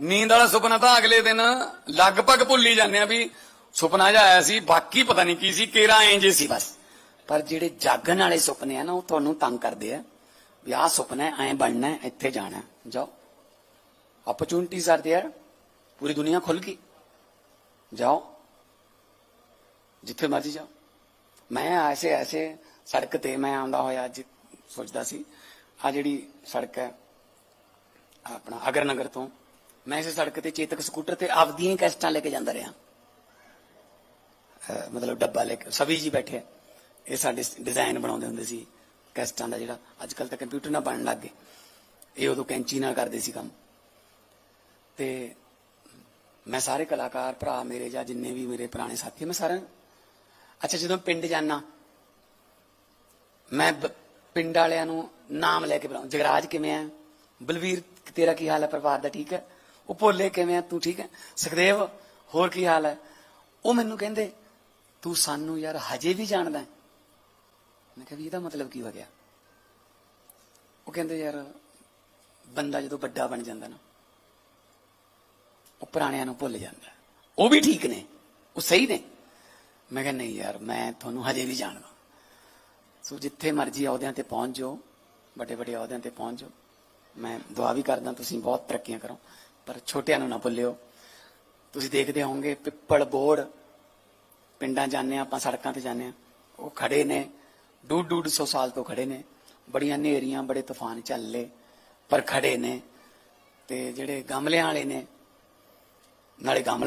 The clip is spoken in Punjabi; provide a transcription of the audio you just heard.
ਨੀਂਦ ਵਾਲਾ ਸੁਪਨਾ ਤਾਂ ਅਗਲੇ ਦਿਨ ਲਗਭਗ ਭੁੱਲ ਹੀ ਜਾਂਦੇ ਆ ਵੀ ਸੁਪਨਾ ਜਿਹਾ ਆਇਆ ਸੀ ਬਾਕੀ ਪਤਾ ਨਹੀਂ ਕੀ ਸੀ ਕੇਰਾ ਐਂ ਜੇ ਸੀ ਬਸ ਪਰ ਜਿਹੜੇ ਜਾਗਣ ਵਾਲੇ ਸੁਪਨੇ ਆ ਨਾ ਉਹ ਤੁਹਾਨੂੰ ਤੰਗ ਕਰਦੇ ਆ ਵੀ ਆਹ ਸੁਪਨਾ ਐ ਬਣਨਾ ਹੈ, ਇੱਥੇ ਜਾਣਾ ਹੈ। ਜਾਓ अपॉर्चुनिटीज आर देयर पूरी दुनिया खुल गई जाओ ਜਿੱਥੇ ਮਰਜੀ ਜਾਓ ਮੈਂ ਐਸੇ ਐਸੇ ਸੜਕ ਤੇ ਮੈਂ ਆਉਂਦਾ ਹੋਇਆ ਅੱਜ ਸੋਚਦਾ ਸੀ ਆ ਜਿਹੜੀ ਸੜਕ ਹੈ ਆਪਣਾ ਅਗਰ ਨਗਰ ਤੋਂ ਮੈਂ ਇਸੇ ਸੜਕ ਤੇ ਚੇਤਕ ਸਕੂਟਰ ਤੇ ਆਪਦੀਆਂ ਹੀ ਕੈਸਟਾਂ ਲੈ ਕੇ ਜਾਂਦਾ ਰਿਹਾ। ਮਤਲਬ ਡੱਬਾ ਲੈ ਕੇ, ਸਭੀ ਜੀ ਬੈਠੇ ਇਹ ਸਾਡੇ ਡਿਜ਼ਾਈਨ ਬਣਾਉਂਦੇ ਹੁੰਦੇ ਸੀ ਕੈਸਟਾਂ ਦਾ ਜਿਹੜਾ। ਅੱਜ ਕੱਲ ਤਾਂ ਕੰਪਿਊਟਰ ਨਾਲ ਬਣਨ ਲੱਗ ਗਏ। ਇਹ ਉਦੋਂ ਕੈਂਚੀ ਨਾਲ ਕਰਦੇ ਸੀ ਕੰਮ। ਤੇ ਮੈਂ ਸਾਰੇ ਕਲਾਕਾਰ ਭਰਾ ਮੇਰੇ ਜਾਂ ਜਿੰਨੇ ਵੀ ਮੇਰੇ ਪੁਰਾਣੇ ਸਾਥੀ ਮੈਂ ਸਾਰਿਆਂ ਨੂੰ- ਅੱਛਾ, ਜਦੋਂ ਪਿੰਡ ਜਾਣਾ ਮੈਂ ਪਿੰਡ ਵਾਲਿਆਂ ਨੂੰ ਨਾਮ ਲੈ ਕੇ ਬੁਲਾਉਂ। ਜਗਰਾਜ ਕਿਵੇਂ ਆ? ਬਲਵੀਰ, ਤੇਰਾ ਕੀ ਹਾਲ ਹੈ ਪਰਿਵਾਰ ਦਾ ਠੀਕ ਹੈ ਉਹ ਭੋਲੇ ਕਿਵੇਂ ਆ, ਤੂੰ ਠੀਕ ਹੈ? ਸੁਖਦੇਵ, ਹੋਰ ਕੀ ਹਾਲ ਹੈ? ਉਹ ਮੈਨੂੰ ਕਹਿੰਦੇ, ਤੂੰ ਸਾਨੂੰ ਯਾਰ ਹਜੇ ਵੀ ਜਾਣਦਾ ਹੈ? ਮੈਂ ਕਿਹਾ, ਵੀ ਇਹਦਾ ਮਤਲਬ ਕੀ ਹੋ ਗਿਆ? ਉਹ ਕਹਿੰਦੇ, ਯਾਰ ਬੰਦਾ ਜਦੋਂ ਵੱਡਾ ਬਣ ਜਾਂਦਾ ਨਾ, ਉਹ ਪੁਰਾਣਿਆਂ ਨੂੰ ਭੁੱਲ ਜਾਂਦਾ ਉਹ ਵੀ ਠੀਕ ਨੇ, ਉਹ ਸਹੀ ਨੇ। ਮੈਂ ਕਿਹਾ, ਨਹੀਂ ਯਾਰ, ਮੈਂ ਤੁਹਾਨੂੰ ਹਜੇ ਵੀ ਜਾਣਦਾ ਸੋ ਜਿੱਥੇ ਮਰਜ਼ੀ ਅਹੁਦਿਆਂ ਤੇ ਪਹੁੰਚ ਜਾਓ ਵੱਡੇ ਵੱਡੇ ਅਹੁਦਿਆਂ ਤੇ ਪਹੁੰਚ ਜਾਓ। ਮੈਂ ਦੁਆ ਵੀ ਕਰਦਾ, ਤੁਸੀਂ ਬਹੁਤ ਤਰੱਕੀਆਂ ਕਰੋ। ਪਰ ਛੋਟਿਆਂ ਨੂੰ ਨਾ ਭੁੱਲਿਓ। ਤੁਸੀਂ ਦੇਖਦੇ ਹੋਵੋਗੇ, ਪਿੱਪਲ ਬੋੜ, ਪਿੰਡਾਂ ਜਾਂਦੇ ਹਾਂ, ਆਪਾਂ ਸੜਕਾਂ ਤੇ ਜਾਂਦੇ ਹਾਂ। ਉਹ ਖੜੇ ਨੇ, ਡੂਢ ਡੂਢ ਸੌ ਸਾਲ ਤੋਂ ਖੜੇ ਨੇ। ਬੜੀਆਂ ਨੇਰੀਆਂ ਬੜੇ ਤੂਫਾਨ ਚੱਲੇ ਪਰ ਖੜੇ ਨੇ। ਤੇ ਜਿਹੜੇ ਗਮਲਿਆਂ ਵਾਲੇ ਨੇ, ਨਾਲੇ ਗਮਲਾ